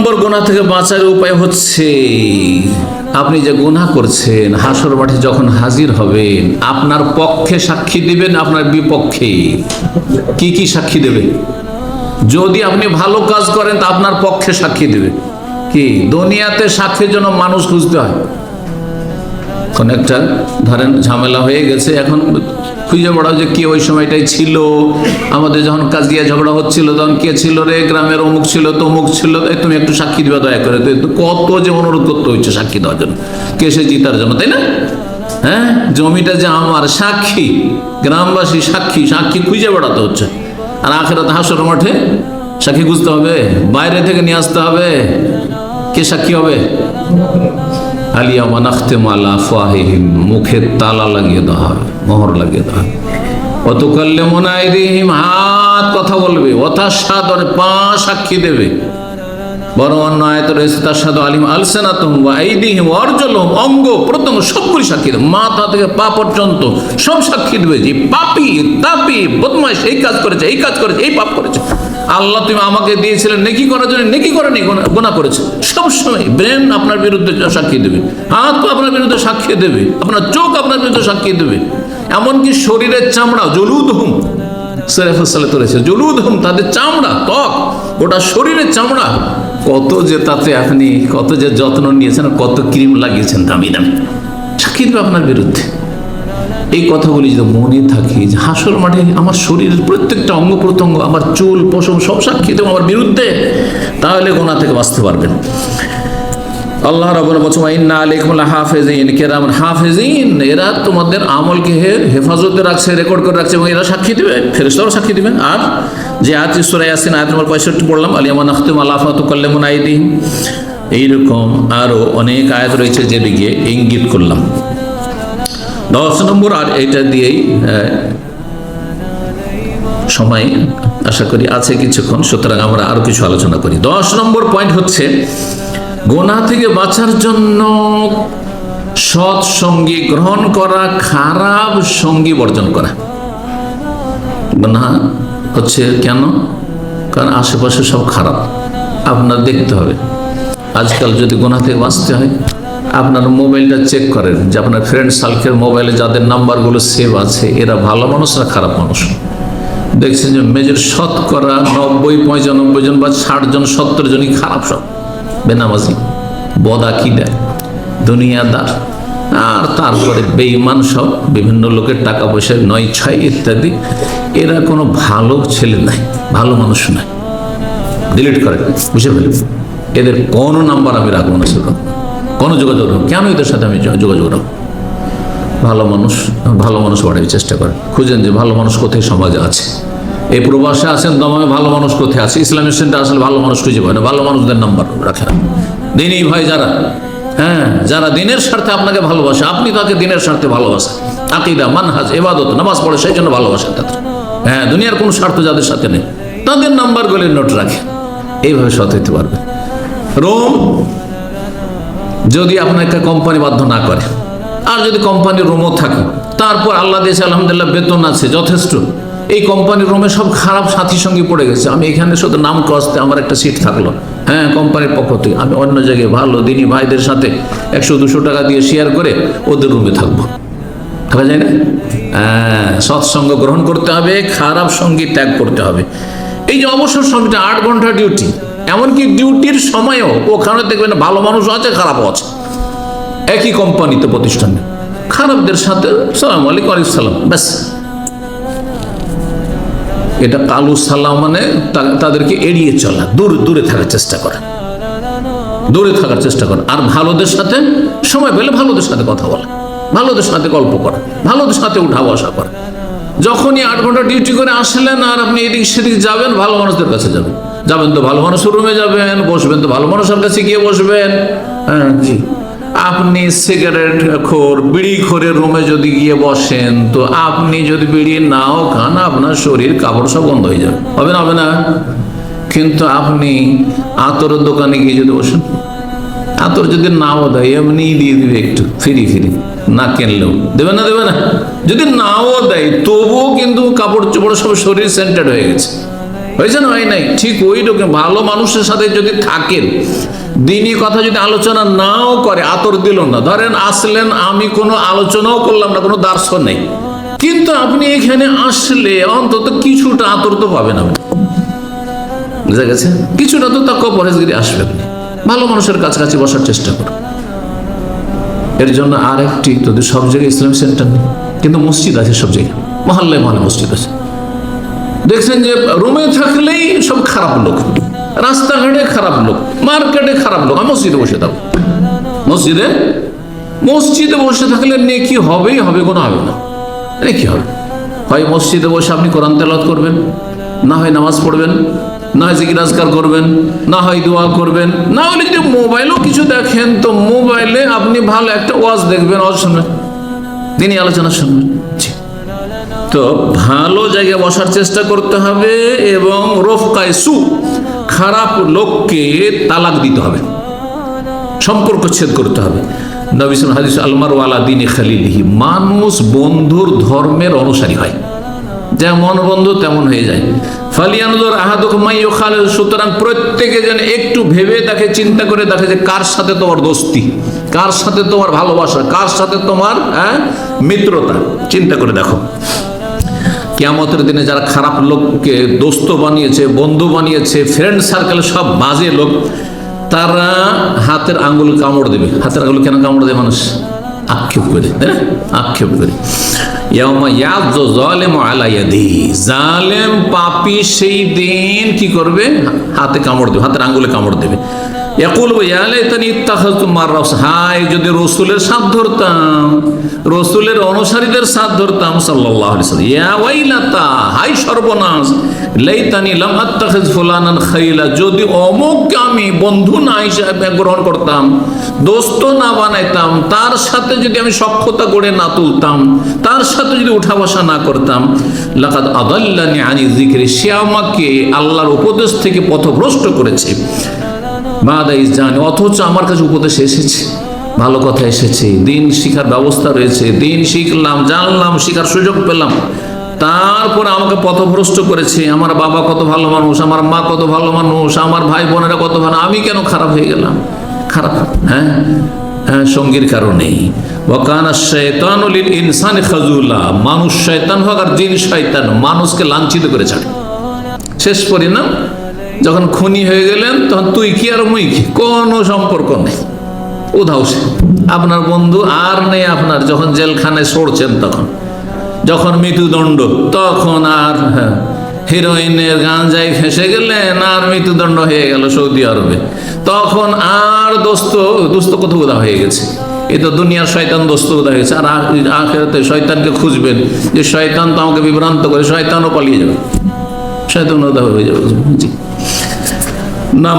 নম্বর গোনা থেকে বাঁচার উপায় হচ্ছে, আপনি যে গুনাহ করছেন, হাসর মাঠে যখন হাজির হবেন, আপনার পক্ষে সাক্ষী দিবেন, আপনার বিপক্ষে। কি কি সাক্ষী দেবে? যদি আপনি ভালো কাজ করেন, তা আপনার পক্ষে সাক্ষী দেবে। কি? দুনিয়াতে সাক্ষীর জন্য মানুষ খুঁজতে হয়। কোন একটা ধরেন ঝামেলা হয়ে গেছে। এখন খুঁজে বেড়াও যে কে ওই সময়টাই ছিল। আমাদের যখন কাজিয়া ঝগড়া হচ্ছিল, তখন কে ছিল রে? গ্রামের অমুক ছিল, তমুক ছিল। তুমি একটু সাক্ষী দিবা দয়া করে। কত যে অনুরোধ করতে হচ্ছে সাক্ষী দেওয়ার জন্য। কেসে জিতার জন্য, তাই না? হ্যাঁ? জমিটা যে আমার সাক্ষী, গ্রামবাসী সাক্ষী সাক্ষী খুঁজে বেড়াতে হচ্ছে। আর আখেরাত হাসর মাঠে সাক্ষী খুঁজতে হবে, বাইরে থেকে নিয়ে আসতে হবে। কে সাক্ষী হবে? আলিয়া মানাখতে মালা ফাহিহিম, মুখে তালা লাগিয়ে দেওয়া হবে, মোহর লাগিয়ে দেওয়া হবে। অত করলে মনাই দিহিম হাত কথা বলবে সাত পা সাক্ষী দেবে। বড় অন্য আয়ত রয়েছে তার সাথে আলিম আলসেনাতম বা এইদিহিম অর্জলম অঙ্গ, প্রত্যঙ্গ সবগুলি সাক্ষী দেবে। মাথা থেকে পা পর্যন্ত সব সাক্ষী দেবে যে পাপি, তাপি, বদমাইশ, এই কাজ করেছে, এই কাজ করেছে, এই পাপ করেছে। আল্লাহ তুমি আমাকে দিয়েছিলেন নেকি করার জন্য, নেকি করেনি গোনা করেছে। সবসময় ব্রেন আপনার বিরুদ্ধে সাক্ষী দেবে, হাত আপনার বিরুদ্ধে সাক্ষী দেবে, আপনার চোখ আপনার বিরুদ্ধে সাক্ষী দেবে। এমনকি শরীরের চামড়া, জলুদ হুম সেরেফসালে তুলেছে, জলুদ হুম, তাদের চামড়া, ত্বক ওটা শরীরের চামড়া। কত যে তাতে আপনি কত যে যত্ন নিয়েছেন, কত ক্রিম লাগিয়েছেন দামি দামি। সাক্ষী দেবে আপনার বিরুদ্ধে। এই কথাগুলি যদি মনে থাকে যে হাসর মাঠে আমার শরীরের প্রত্যেকটা অঙ্গ প্রত্যঙ্গ, আমার চুল, পশম সব সাক্ষী দেবো আমার বিরুদ্ধে, তাহলে গোনা থেকে বাঁচতে পারবেন। আল্লাহ রাবুল বলছে ইন্না আলাইকুম হাফেজিন কেরাম হাফেজিন, এরা তোমাদের আমলকে হেফাজতে রাখছে রেকর্ড করে রাখছে এবং এরা সাক্ষী দিবে ফেরেশতারাও সাক্ষী দিবেন আর যে আয়াত সূরা ইয়াসিন, আয়াত নম্বর 65 পড়লাম আলিয়ামান আখতুম আলাফাতু কাল্লামুন আইদিহিম এইরকম আরও অনেক আয়াত রয়েছে যেদিকে ইঙ্গিত করলাম। দশ নম্বর আর এটা দিয়েই সময় আশা করি আছে কিছুক্ষণ, সুতরাং আমরা আরও কিছু আলোচনা করি। দশ নম্বর পয়েন্ট হচ্ছে, গোনা থেকে বাঁচার জন্য সৎ সঙ্গী গ্রহণ করা, খারাপ সঙ্গী বর্জন করা। গোনা হচ্ছে কেন? কারণ আশেপাশে সব খারাপ। আপনার দেখতে হবে। আজকাল যদি গোনা থেকে বাঁচতে হয় আপনার মোবাইলটা চেক করেন যে আপনার ফ্রেন্ড সার্কেল মোবাইলে যাদের নাম্বারগুলো সেভ আছে, এরা ভালো মানুষ না খারাপ মানুষ? দেখছেন যে মেজর শতকরা নব্বই পঁচানব্বই জন বা ষাট জন, সত্তর জনই খারাপ সব। বেনামাজি, বদা কি দেয় দুনিয়াদার, আর তারপরে বেইমান সব, বিভিন্ন লোকের টাকা পয়সা, নয় ছয় ইত্যাদি। এরা কোনো ভালো ছেলে নাই, ভালো মানুষ নাই। ডিলিট করে বুঝে ফেলি এদের কোনো নাম্বার আমি রাখব না সেরকম। কোনো যোগাযোগ রাখব কেন এদের সাথে আমি যোগাযোগ রাখব? ভালো মানুষ ভালো মানুষ বাড়ার চেষ্টা করে। খুঁজেন যে ভালো মানুষ কোথায় সমাজে আছে। এই প্রবাসে আছেন দমামে ভালো মানুষ কোথায় আছে? ইসলামিক সেন্টার আসলে ভালো মানুষ খুঁজে পায় না। ভালো মানুষদের নাম্বার রাখে না। দিনই ভাই যারা হ্যাঁ যারা দিনের স্বার্থে আপনাকে ভালোবাসে, আপনি তাকে দিনের স্বার্থে ভালোবাসেন। আকিদা, মানহাজ, এবাদত, নামাজ পড়ে সেই জন্য ভালোবাসেন তাদের। হ্যাঁ দুনিয়ার কোনো স্বার্থ যাদের সাথে নেই। তাদের নাম্বারগুলি নোট রাখে এইভাবে সৎ হইতে পারবে রোম যদি আপনাকে কোম্পানি বাধ্য না করে, আর যদি কোম্পানির রুমও থাকে, তারপর আল্লাহ দিয়েছে আলহামদুলিল্লাহ বেতন আছে, যথেষ্ট। এই কোম্পানির রুমে সব খারাপ সাথী সঙ্গে পড়ে গেছে। আমি এখানে শুধু নাম কষতে আমার একটা সিট থাকল। হ্যাঁ কোম্পানির পক্ষ থেকে। আমি অন্য জায়গায় ভালো দিনী ভাইদের সাথে একশো, দুশো টাকা দিয়ে শেয়ার করে ওদের রুমে থাকব। থাকা যায় না? হ্যাঁ সৎসঙ্গ গ্রহণ করতে হবে, খারাপ সঙ্গী ত্যাগ করতে হবে। এই যে অবসর সময়টা, আট ঘণ্টা ডিউটি এমনকি ডিউটির সময়ও ওখানে দেখবেন ভালো মানুষ আছে, খারাপও আছে। একই কোম্পানিতে প্রতিষ্ঠানে খারাপদের সাথে, সালাম আলাইকুম আলাইকুম সালাম, ব্যাস। এটা কালু সালাম মানে তাদেরকে এড়িয়ে চলা, দূর, দূরে থাকার চেষ্টা করা। দূরে থাকার চেষ্টা করা। আর ভালোদের সাথে সময় পেলে ভালোদের সাথে কথা বলা, ভালোদের সাথে গল্প করা, ভালোদের সাথে উঠা বসা করা। যখনই আট ঘণ্টা ডিউটি করে আসলেন আর আপনি এদিক সেদিক যাবেন, ভালো মানুষদের কাছে যাবেন। যাবেন তো ভালো মানুষের রুমে যাবেন, বসবেন তো ভালো মানুষের কাছে গিয়ে বসবেন। হ্যাঁ জি। আপনি সিগারেট খোর, বিড়ি খোরের রুমে যদি গিয়ে বসেন, তো আপনি যদি বিড়ি নাও খান, আপনার শরীর কাপড় সব বন্ধ হয়ে যাবে। হবে না হবে না? কিন্তু আপনি আতরের দোকানে গিয়ে যদি বসেন, আতর যদি নাও দেয়, এমনি দিয়ে দিবে একটু, ফিরি ফিরি, না কিনলেও। দেবে না দেবে না? যদি নাও দেয়, তবুও কিন্তু কাপড় চোপড় সব শরীর সেন্টার হয়ে গেছে। হয়েছে না হয় নাই? ঠিক ওই রকম ভালো মানুষের সাথে যদি থাকেন, দিনই কথা যদি আলোচনা নাও করে, আতর দিল না। ধরেন আসলেন, আমি কোনো আলোচনাও করলাম না, কোনো দার্শন নেই। কিন্তু আপনি এখানে আসলে অন্তত কিছুটা আতর তো পাবেন আপনি। বুঝা গেছে? কিছুটা তো তাকে পরেজগিরি আসবে আপনি। ভালো মানুষের কাছাকাছি বসার চেষ্টা করুন। এর জন্য আর একটি যদি সব জায়গায় ইসলাম সেন্টার নেই, কিন্তু মসজিদ আছে সব জায়গায়। মহল্লায় মহল্লা মসজিদ আছে। দেখছেন যে রুমে থাকলেই সব খারাপ লোক, রাস্তাঘাটে খারাপ লোক, মার্কেটে খারাপ লোক, মসজিদে বসে থাকো মসজিদে? মসজিদে বসে থাকলে নেকি হবেই হবে, কোনো হবে না। নেকি হবে। হয় মসজিদে বসে আপনি কোরআন তেলাওয়াত করবেন, না হয় নামাজ পড়বেন, না হয় আজকার করবেন, না হয় দোয়া করবেন, না হলে যদি মোবাইলও কিছু দেখেন, তো মোবাইলে আপনি ভালো একটা ওয়াজ দেখবেন, ওয়াজ শুনবেন তিনি আলোচনা শুনবেন। জি। তো ভালো জায়গায় বসার চেষ্টা করতে হবে এবং রফকায় সু খারাপ লোককে তালাক দিতে হবে। সম্পর্ক ছেদ করতে হবে। নবিসুল হাদিস আলমার ওয়ালা দিন খালিলিহি। মানুষ বন্ধুর ধর্মের অনুসারী হয়। যেমন বন্ধু তেমন হয়ে যায়। ফালিয়ানুদর আহাদুকুমাই খাল সুতরাং প্রত্যেকে যেন একটু ভেবে দেখে চিন্তা করে দেখে যে কার সাথে তোমার দোস্তি কার সাথে তোমার ভালোবাসা কার সাথে তোমার হ্যাঁ, মিত্রতা। চিন্তা করে দেখো। কিয়ামতের দিনে যারা খারাপ লোককে দোস্ত বানিয়েছে, বন্ধু বানিয়েছে ফ্রেন্ড সার্কেল সব বাজে লোক, তারা হাতের আঙ্গুল কামড় দেবে। হাতের আঙ্গুল কেন কামড় দেবে মানুষ? আক্ষেপ করে, তাই? আক্ষেপ করে। জালেম পাপী সেই দিন কি করবে? হাতে কামড় দেবে, হাতের আঙ্গুলে কামড় দেবে। যদি রসুলের সাথ ধরতাম, রসুলের অনুসারীদের সাথ ধরতাম হাই সর্বনাশ, লাইতানি খাইলা, যদি আমি বন্ধু না হিসাবে গ্রহণ করতাম, দোস্ত না বানাইতাম, তার সাথে যদি আমি সক্ষতা গড়ে না তুলতাম, তার সাথে যদি উঠা বসা না করতাম, লাকাদ আদাল্লানি আনি সে আমাকে আল্লাহর উপদেশ থেকে পথভ্রষ্ট করেছে। বাদাইস জানে, অথচ আমার কাছে উপদেশ এসেছে। ভালো কথা এসেছে। দিন শিখার ব্যবস্থা রয়েছে। দিন শিখলাম, জানলাম, শিখার সুযোগ পেলাম। তারপরে আমাকে পথভ্রষ্ট করেছে। আমার বাবা কত ভালো মানুষ, আমার মা কত ভালো মানুষ, আমার ভাই বোনেরা কত ভালো। আমি কেন খারাপ হয়ে গেলাম? খারাপ হ্যাঁ? হ্যাঁ সঙ্গীর কারণেই ওয়াকানা শয়তানুলিল ইনসান খাজুলা মানুষ শয়তান হোক আর জিন শয়তান, মানুষকে লাঞ্ছিত করে ছাড়ে শেষ পরিণাম যখন খুনি হয়ে গেলেন তখন তুই কি আর মুই কি? কোনো সম্পর্ক নেই। উধাও সে। আপনার বন্ধু আর নেই আপনার যখন জেলখানায় সরছেন তখন। যখন মৃত্যুদণ্ড তখন আর হ্যাঁ, হিরোইনের গাঞ্জায় ফেসে গেলেন আর মৃত্যুদণ্ড হয়ে গেল সৌদি আরবে। তখন আর দোস্ত দোস্ত কোথাও উদা হয়ে গেছে। এ তো দুনিয়ার শয়তান দোস্ত উদা হয়েছে আর আখ- আখেরাতে শয়তানকে খুঁজবেন যে শয়তান তো আমাকে বিভ্রান্ত করে শয়তানও পালিয়ে যাবে। শয়তান উদা হয়ে যাবে। জি। না